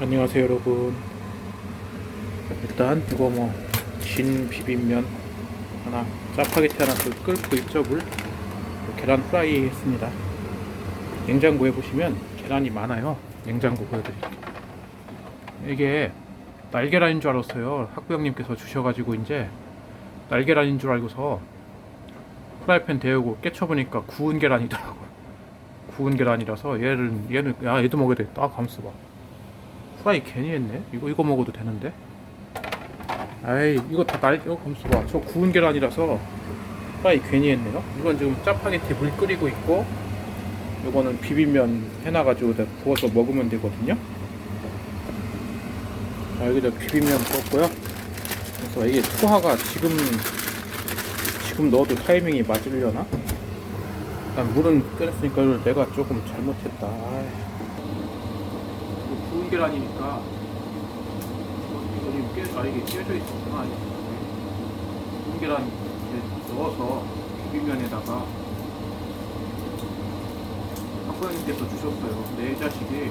안녕하세요 여러분. 일단 이거 뭐 진 비빔면 하나 짜파게티 하나 또 끓고 있죠 물 계란 프라이 했습니다. 냉장고에 보시면 계란이 많아요. 냉장고 보여드릴게요. 이게 날계란인 줄 알았어요. 학부 형님께서 주셔가지고 이제 날계란인 줄 알고서 프라이팬 데우고 깨쳐보니까 구운 계란이더라고요. 구운 계란이라서 얘를 얘는 야 얘도 먹어야 되겠다. 아 감수 봐 프라이 괜히 했네? 이거 이거 먹어도 되는데? 아이 이거 다날 이거 감수 봐저 구운 계란이라서 프라이 괜히 했네요. 이건 지금 짜파게티 물 끓이고 있고 이거는 비빔면 해놔가지고 부어서 먹으면 되거든요. 자 여기다 비빔면 부었고요. 그래서 이게 투하가 지금 지금 넣어도 타이밍이 맞으려나? 일단 물은 끓였으니까 이걸 내가 조금 잘못했다. 계란이니까 이거 깨, 아 이게 깨져 있었구나. 구운 계란 이렇게 넣어서 비빔면에다가 학부형님께서 주셨어요. 이 자식이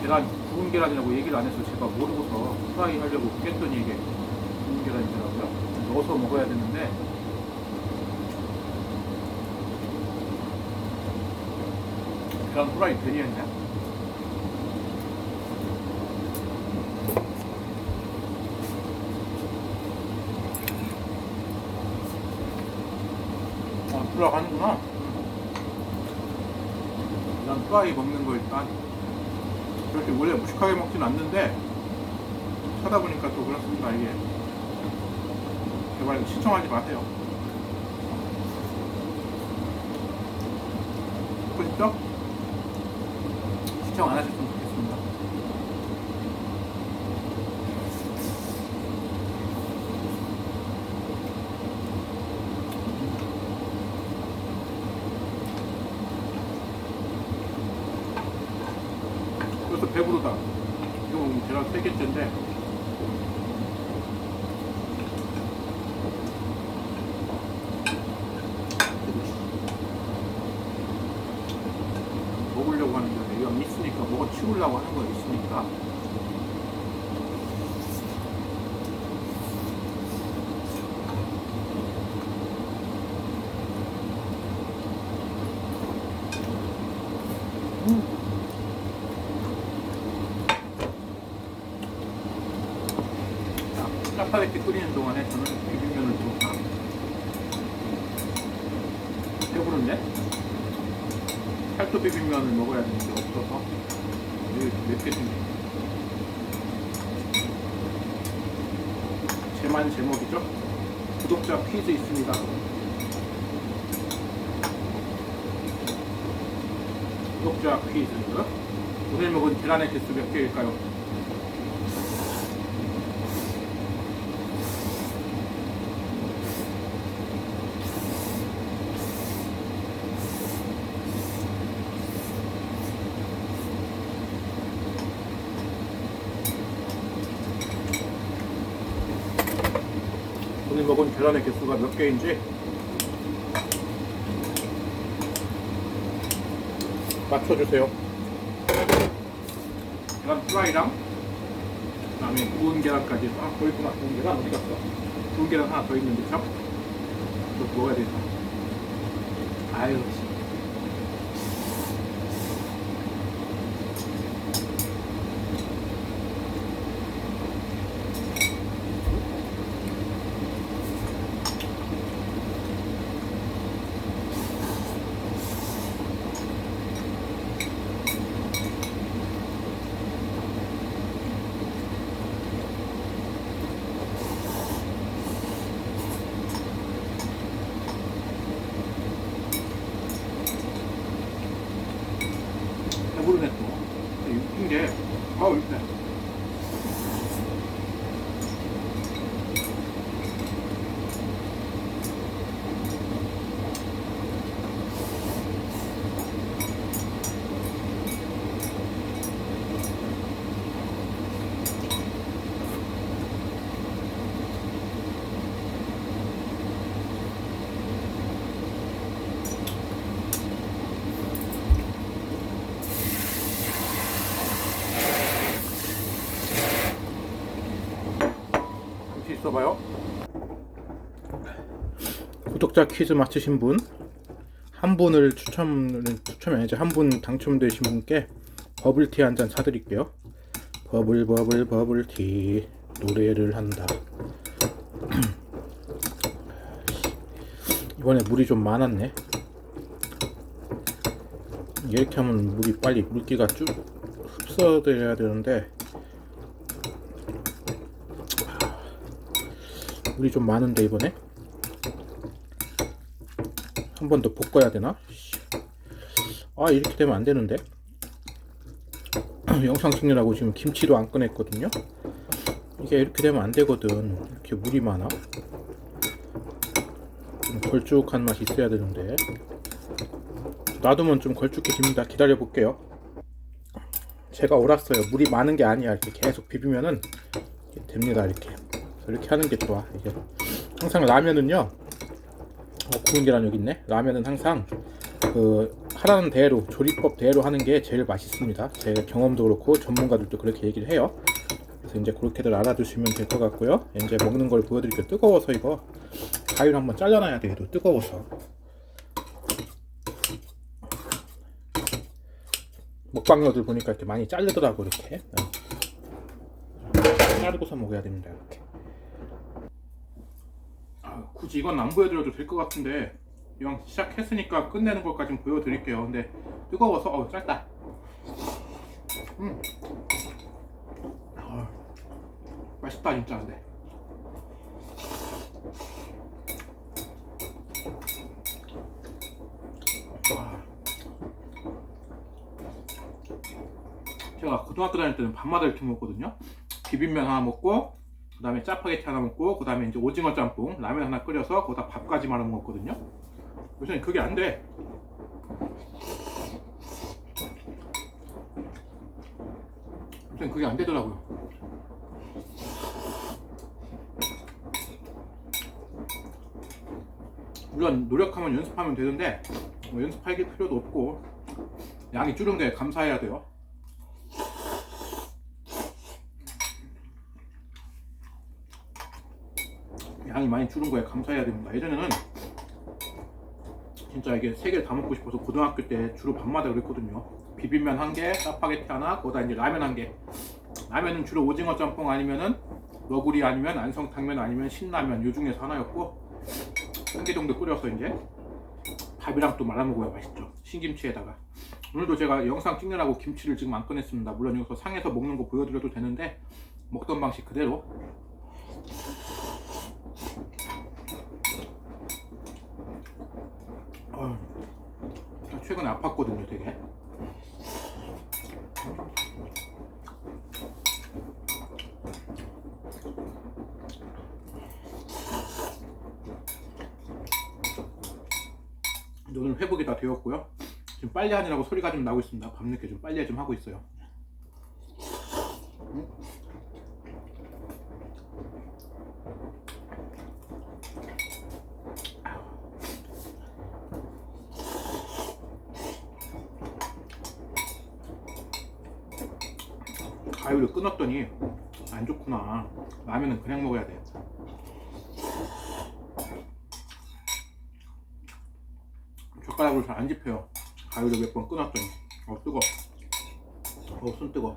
계란 구운 계란이라고 얘기를 안 해서 제가 모르고서 프라이 하려고 깼더니 이게 구운 계란이더라고요. 넣어서 먹어야 되는데 계란 프라이 괜히 했냐? 아, 들어가는구나. 난 프라이 먹는 거 일단 그렇게 원래 무식하게 먹진 않는데 하다 보니까 또 그렇습니다 이게 제발 시청하지 마세요. 싶죠? 시청 안 하셨으면 좋겠습니다. 그래서 배부르다. 이거 제가 세 개째인데 먹으려고 하는 게 이건 있으니까 먹어 치우려고 하는 거 있으니까 음. 자, 짜파게티 끓이는 동안에 저는 비빔면을 좀 다. 배부른데? 팔도 비빔면을 먹어야 되는데 없어서 몇개 생겼네 제만 제목이죠 구독자 퀴즈 있습니다 구독자 퀴즈 오늘 먹은 계란의 개수 몇 개일까요? 먹은 계란의 개수가 몇 개인지 맞춰주세요. 계란 프라이랑 그다음에 구운 계란까지 아, 더 있구나. 구운 계란 어디 갔어? 구운 계란 하나 더 있는데 참. 이거 먹어야 되겠다. 아유. 씨. 배부르네 또. 웃긴 게, 아 웃네. 있 어봐요. 구독자 퀴즈 맞추신 분 한 분을 추첨을 추첨이 아니죠 한 분 당첨되신 분께 버블티 한 잔 사드릴게요. 버블 버블 버블티 노래를 한다. 이번에 물이 좀 많았네. 이렇게 하면 물이 빨리 물기가 쭉 흡수돼야 되는데 물이 좀 많은데 이번에? 한 번 더 볶아야 되나? 아 이렇게 되면 안 되는데? 영상 찍느라고 지금 김치도 안 꺼냈거든요? 이게 이렇게 되면 안 되거든. 이렇게 물이 많아. 좀 걸쭉한 맛이 있어야 되는데. 놔두면 좀 걸쭉해집니다. 기다려 볼게요. 제가 옳았어요. 물이 많은 게 아니야. 이렇게 계속 비비면은 됩니다 이렇게 이렇게 하는 게 좋아 이게. 항상 라면은요 어, 구운 계란 여기 있네? 라면은 항상 그 하라는 대로 조리법 대로 하는 게 제일 맛있습니다. 제 경험도 그렇고 전문가들도 그렇게 얘기를 해요. 그래서 이제 그렇게들 알아두시면 될 것 같고요. 이제 먹는 걸 보여드릴게요. 뜨거워서 이거 가위로 한번 잘라놔야 돼요 뜨거워서. 먹방녀들 보니까 이렇게 많이 자르더라고 이렇게. 네. 자르고서 먹어야 됩니다 이렇게 아, 굳이 이건 안 보여드려도 될 것 같은데 이왕 시작했으니까 끝내는 것까지 보여드릴게요 근데 뜨거워서 어 짧다 음. 아, 맛있다 진짜 근데 와. 제가 고등학교 다닐 때는 밤마다 이렇게 먹었거든요. 비빔면 하나 먹고, 그 다음에 짜파게티 하나 먹고, 그 다음에 이제 오징어 짬뽕, 라면 하나 끓여서 거기다 밥까지 말아 먹었거든요. 요새는 그게 안 돼. 요새는 그게 안 되더라고요. 물론 노력하면 연습하면 되는데 뭐 연습할 필요도 없고 양이 줄은 게 감사해야 돼요. 양이 많이 줄은 거에 감사해야 됩니다. 예전에는 진짜 이게 세 개를 다 먹고 싶어서 고등학교 때 주로 밤마다 그랬거든요. 비빔면 한 개, 짜파게티 하나, 거기다 이제 라면 한 개. 라면은 주로 오징어 짬뽕 아니면은 너구리 아니면 안성탕면 아니면 신라면 요 중에서 하나였고 한 개 정도 끓여서 이제 밥이랑 또 말아 먹어야 맛있죠. 신김치에다가. 오늘도 제가 영상 찍느라고 김치를 지금 안 꺼냈습니다. 물론 여기서 상에서 먹는 거 보여드려도 되는데 먹던 방식 그대로 최근에 아팠거든요, 되게. 오늘 회복이 다 되었고요. 지금 빨리 하느라고 소리가 좀 나고 있습니다. 밤늦게 좀 빨리 좀 하고 있어요. 가위를 끊었더니 안 좋구나. 라면은 그냥 먹어야 돼. 젓가락으로 잘 안 집혀요. 가위를 몇번 끊었더니. 어, 뜨거. 어, 손 뜨거.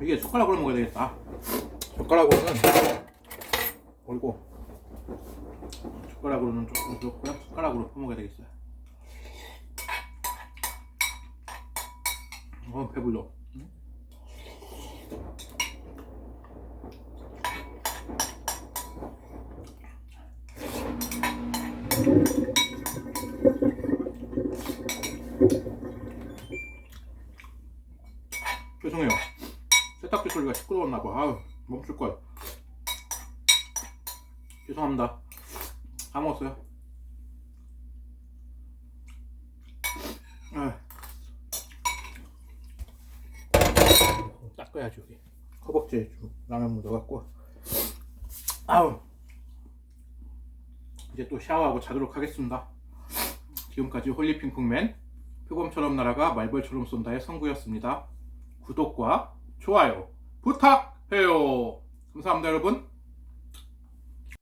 이게 숟가락으로 먹어야 되겠다. 젓가락으로는 그리고 숟가락으로는 조금 그렇고요. 숟가락으로 퍼먹어야 되겠어요. 어 배불러. 응? 죄송해요. 세탁기 소리가 시끄러웠나 봐. 아유, 멈출 걸. 죄송합니다. 다 먹었어요. 아. 닦아야지 여기. 허벅지에 좀 라면 묻어갖고. 아우. 이제 또 샤워하고 자도록 하겠습니다. 지금까지 홀리핑크맨 표범처럼 날아가 말벌처럼 쏜다의 성구였습니다. 구독과 좋아요 부탁해요. 감사합니다 여러분.